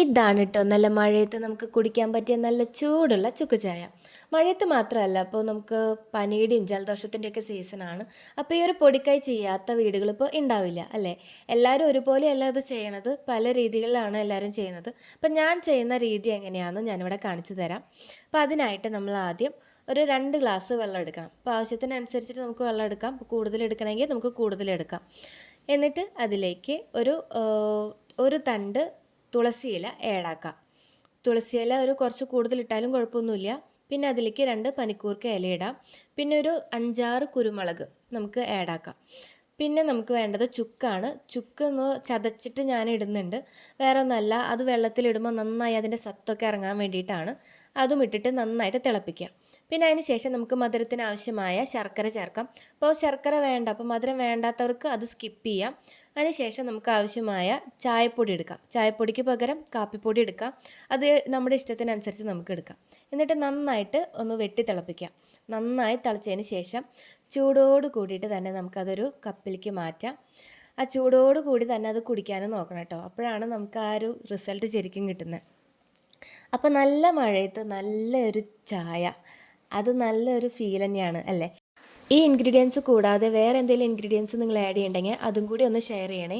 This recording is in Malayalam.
ഇതാണ് കേട്ടോ നല്ല മഴയത്ത് നമുക്ക് കുടിക്കാൻ പറ്റിയ നല്ല ചൂടുള്ള ചുക്ക് ചായ മഴയത്ത് മാത്രമല്ല അപ്പോൾ നമുക്ക് പനിയുടെയും ജലദോഷത്തിന്റെയൊക്കെ സീസണാണ് അപ്പോൾ ഈ ഒരു പൊടിക്കൈ ചെയ്യാത്ത വീടുകൾ ഇപ്പോൾ ഉണ്ടാവില്ല അല്ലേ? എല്ലാവരും ഒരുപോലെയല്ല അത് ചെയ്യണത്. പല രീതികളിലാണ് എല്ലാവരും ചെയ്യുന്നത്. അപ്പം ഞാൻ ചെയ്യുന്ന രീതി എങ്ങനെയാണെന്ന് ഞാനിവിടെ കാണിച്ചു തരാം. അപ്പോൾ അതിനായിട്ട് നമ്മൾ ആദ്യം ഒരു രണ്ട് ഗ്ലാസ് വെള്ളം എടുക്കണം. അപ്പോൾ ആവശ്യത്തിനനുസരിച്ചിട്ട് നമുക്ക് വെള്ളം എടുക്കാം. കൂടുതൽ എടുക്കണമെങ്കിൽ നമുക്ക് കൂടുതൽ എടുക്കാം. എന്നിട്ട് അതിലേക്ക് ഒരു ഒരു തണ്ട് തുളസി ഇല ഏടാക്കാം തുളസി ഇല ഒരു കുറച്ച് കൂടുതൽ ഇട്ടാലും കുഴപ്പമൊന്നുമില്ല. പിന്നെ അതിലേക്ക് രണ്ട് പനിക്കൂർക്ക ഇലയിടാം പിന്നെ ഒരു അഞ്ചാറ് കുരുമുളക് നമുക്ക് ആഡാക്കാം പിന്നെ നമുക്ക് വേണ്ടത് ചുക്കാണ്. ചുക്ക് ഒന്ന് ചതച്ചിട്ട് ഞാൻ ഇടുന്നുണ്ട്. വേറെ ഒന്നല്ല അത് വെള്ളത്തിലിടുമ്പോൾ നന്നായി അതിന്റെ സത്തൊക്കെ ഇറങ്ങാൻ വേണ്ടിയിട്ടാണ്. അതും ഇട്ടിട്ട് നന്നായിട്ട് തിളപ്പിക്കുക പിന്നെ അതിന് ശേഷം നമുക്ക് മധുരത്തിന് ആവശ്യമായ ശർക്കര ചേർക്കാം. അപ്പോൾ ശർക്കര വേണ്ട അപ്പോൾ മധുരം വേണ്ടാത്തവർക്ക് അത് സ്കിപ്പ് ചെയ്യാം. അതിന് ശേഷം നമുക്ക് ആവശ്യമായ ചായപ്പൊടി എടുക്കാം. ചായപ്പൊടിക്ക് പകരം കാപ്പിപ്പൊടി എടുക്കാം. അത് നമ്മുടെ ഇഷ്ടത്തിനനുസരിച്ച് നമുക്ക് എടുക്കാം. എന്നിട്ട് നന്നായിട്ട് ഒന്ന് വെട്ടി തിളപ്പിക്കാം. നന്നായി തിളച്ചതിന് ശേഷം ചൂടോട് കൂടിയിട്ട് തന്നെ നമുക്കതൊരു കപ്പിലേക്ക് മാറ്റാം. ആ ചൂടോട് കൂടി തന്നെ അത് കുടിക്കാനും നോക്കണം കേട്ടോ. അപ്പോഴാണ് നമുക്ക് ആ ഒരു റിസൾട്ട് ശരിക്കും കിട്ടുന്നത്. അപ്പോൾ നല്ല മഴയത്ത് നല്ലൊരു ചായ അത് നല്ലൊരു ഫീൽ തന്നെയാണ് അല്ലേ? ഈ ഇൻഗ്രീഡിയൻസ് കൂടാതെ വേറെ എന്തെങ്കിലും ഇൻഗ്രീഡിയൻസ് നിങ്ങൾ ആഡ് ചെയ്യണ്ടെങ്കിൽ അതും കൂടി ഒന്ന് ഷെയർ ചെയ്യണേ.